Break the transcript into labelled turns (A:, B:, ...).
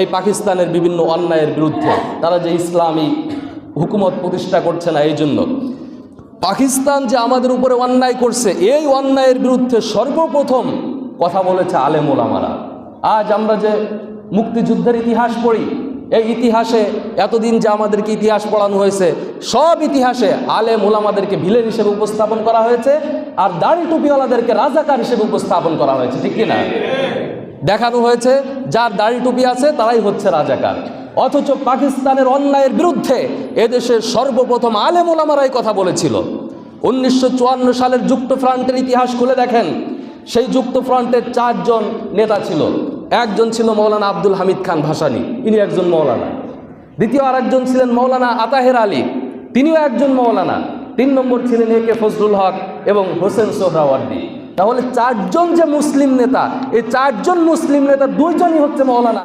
A: এই পাকিস্তানের বিভিন্ন অন্যায়ের বিরুদ্ধে তারা যে ইসলামী হুকুমত প্রতিষ্ঠা করছে না, এই জন্য। পাকিস্তান যে আমাদের উপরে অন্যায় করছে, এই অন্যায়ের বিরুদ্ধে সর্বপ্রথম কথা বলেছে আলেমুল আমারা। আজ আমরা যে মুক্তিযুদ্ধের ইতিহাস পড়ি এই ইতিহাসে এতদিন যে আমাদেরকে ইতিহাস পড়ানো হয়েছে, সব ইতিহাসে আলে মোলামাদেরকে ভিলেন হিসেবে উপস্থাপন করা হয়েছে আর দাড়ি টুপিওয়ালাদেরকে রাজাকার হিসেবে উপস্থাপন করা হয়েছে, ঠিক কিনা? দেখানো হয়েছে, যার দাড়ি টুপি আছে তারাই হচ্ছে রাজাকার। অথচ পাকিস্তানের অন্যায়ের বিরুদ্ধে এদেশের সর্বপ্রথম আলেম ওলামারাই কথা বলেছিল। উনিশশো চুয়ান্ন সালের যুক্ত ফ্রন্টের ইতিহাস খুলে দেখেন, সেই যুক্ত ফ্রন্টের চারজন নেতা ছিল। একজন ছিল মৌলানা আব্দুল হামিদ খান ভাসানী, ইনি একজন মৌলানা। দ্বিতীয় আরেকজন ছিলেন মৌলানা আতাহের আলী, তিনিও একজন মৌলানা। তিন নম্বর ছিলেন এ কে হক এবং হোসেন সোহরাওয়ার্দি। তাহলে চারজন যে মুসলিম নেতা, এই চারজন মুসলিম নেতা দুইজনই হচ্ছে মৌলানা।